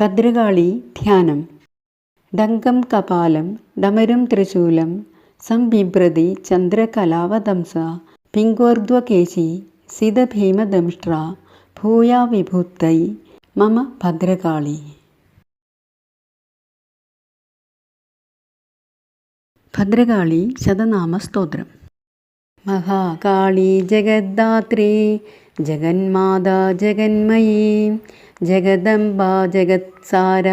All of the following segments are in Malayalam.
ഭദ്രകാളി ധ്യാനം. ഡങ്കം കപാലം ഡമരും ത്രിശൂലം സംബിഭ്രതി ചന്ദ്രകലാവതംസ പിങ്കോർധ്വകേശി സിതഭീമദംഷ്ട്ര ഭൂയാ വിഭൂത്തൈ മമ ഭദ്രകാളി. ഭദ്രകാളി ശതനാമസ്തോത്രം. മഹാകാളി ജഗദ്ധാത്രി ജഗന്മാതാ ജഗന്മയീ ജഗദംബ ജഗത്സാര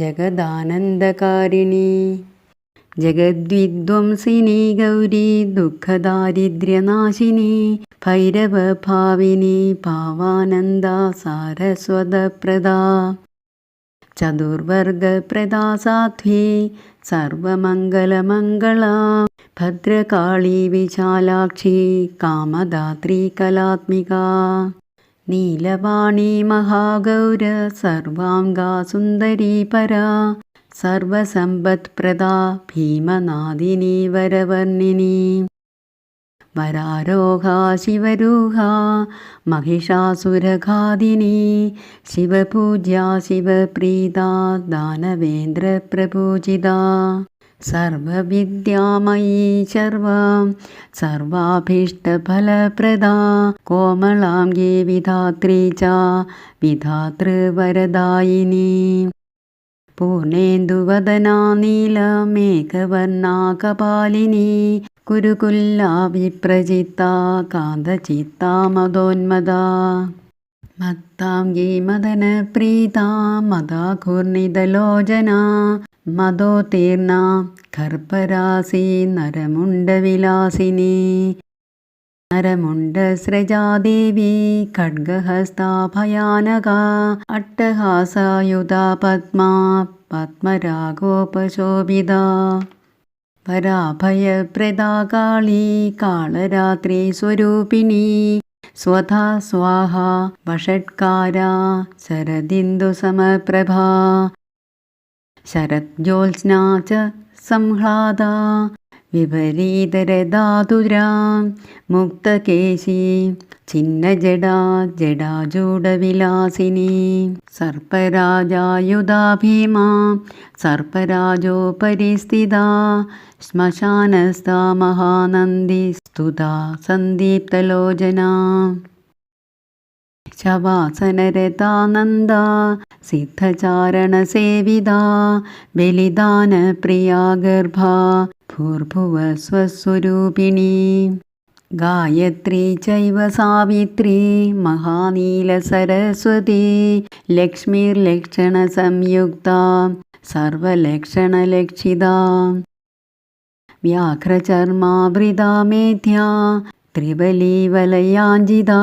ജഗദാനന്ദകാരിണി ജഗദ്വിധ്വംസിനി ഗൗരി ദുഃഖദാരിദ്ര്യനാശിനി ഭൈരവഭാവിനി പാവാനന്ദ സാരസ്വതപ്രദ ചതുർവർഗപ്രദാ സാധ്വി സർവമംഗലമംഗളാ ഭദ്രകാളി വിശാലാക്ഷി കാമദാത്രി കലാത്മിക. നീലവാണി മഹാഗൗര സർവാംഗാ സുന്ദരീ പരാ. സർവസമ്പത്പ്രദാ ഭീമനാദിനി വരവർണിനി. വരാരോഹ ശിവരൂഹ മഹിഷാസുരഘാതിനി ശിവപൂജ്യ ശിവപ്രീത ദാനവേന്ദ്രപ്രപൂജിത സർവവിദ്യാമയീ ശർവാം സർവാഭീഷ്ടഫലപ്രദാ കോമളാംഗീ വിധാത്രീ ച വിധാതൃവരദായിനി. പൂർണേന്ദുവദനാ നീലമേഘവർണാകപാലിനി കുരുകുല്ലാവിപ്രജിത്ത കാന്തചിത്ത മതോന്മദ മത്താംഗി മദനപ്രീത മദാഘൂർണിതലോചന മദോത്തീർണ ഗർഭരാസി നരമുണ്ടവിലാസിനി നരമുണ്ടസ്രജാദേവി ഖഡ്ഗഹസ്താ ഭയാനക അട്ടഹാസയുധ പത്മാ പത്മരാഗോപശോഭിത. പരാഭയപ്രദാ കാളി കാളരാത്രി സ്വരൂപിണി സ്വധാ സ്വാഹ വഷട്കാര ശരദിന്ദുസമപ്രഭാ ശരജ്യോത്സ്നാ സംഹ്ലാദ. വിപരീതരധാതുരാ മുക്തകേശി ചിന്നജടാ ജടാജൂഢവിലാസിനി സർപ്പരാജായുധാ ഭീമാ സർപ്പരാജോപരി സ്ഥിതാ ശ്മശാനസ്ഥാ മഹാനന്ദി സ്തുതാ സന്ദീപ്തലോചനാ. ശവാസനരതാനന്ദ സിദ്ധചാരണസേവിതാ ബലിദാനപ്രിയാ ഭൂർഭുവ സ്വസ്വരൂപിണി ഗായത്രി ചൈവ സാവിത്രി മഹാനീലസരസ്വതി ലക്ഷ്മീർലക്ഷണസംയുക്ത സർവലക്ഷണലക്ഷിത. വ്യാഘ്രചർമാവൃതാ മേധ്യാ त्रिबलीवलयाञ्जिदा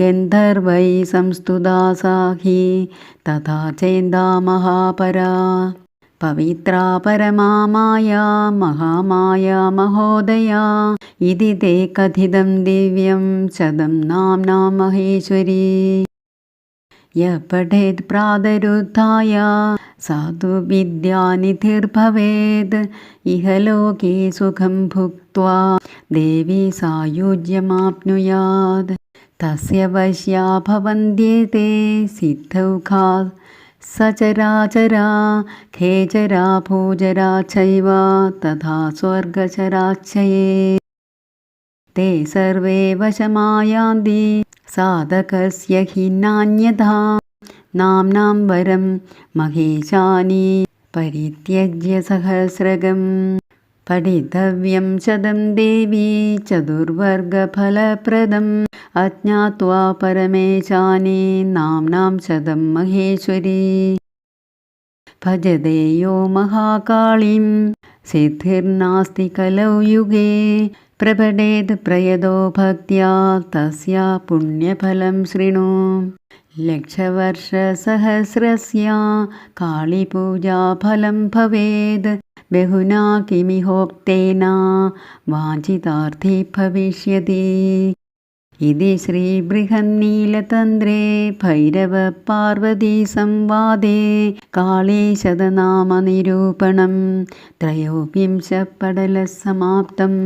गन्धर्वै संस्तुता साखी तथा चेन्दा महापरा। पवित्रा परमा माया महामाया महोदया इति ते कथितं दिव्यं शतं नाम्ना महेश्वरी। यः पठेत् प्रादरुद्धाय സാധു വിദ്യാനിധിർഭവേത് ഇഹ ലോകേ സുഖം ഭുക്ത്വാ ദേവി സായുജ്യമാപ്നുയാത് തസ്യ വശ്യാ ഭവന്ത്യേതേ സിദ്ധൗഘാ സചരാചരാ ഖേചരാ ഭൂചരാ ചൈവ തഥാ സ്വർഗചരാച്ഛയേ ते सर्वे वशमायान्ति साधकस्य हि नान्यथा नाम्नां वरं महेशानि परित्यज्य सहस्रगम् पठितव्यं शतं देवी चतुर्वर्गफलप्रदम्। अज्ञात्वा परमेशानि नाम्नां शतं महेश्वरी। भजते यो महाकाळीम् सिद्धिर्नास्ति कलौ युगे। प्रभटेत् प्रयदो भक्त्या तस्या पुण्यफलं शृणु। लक्षवर्षसहस्रस्य कालीपूजाफलं भवेद् बहुना किमिहोक्तेन वाञ्छितार्थी भविष्यति इति श्रीबृहन्नीलतन्द्रे भैरवपार्वतीसंवादे कालीशतनामनिरूपणं त्रयोविंशपडलः समाप्तम्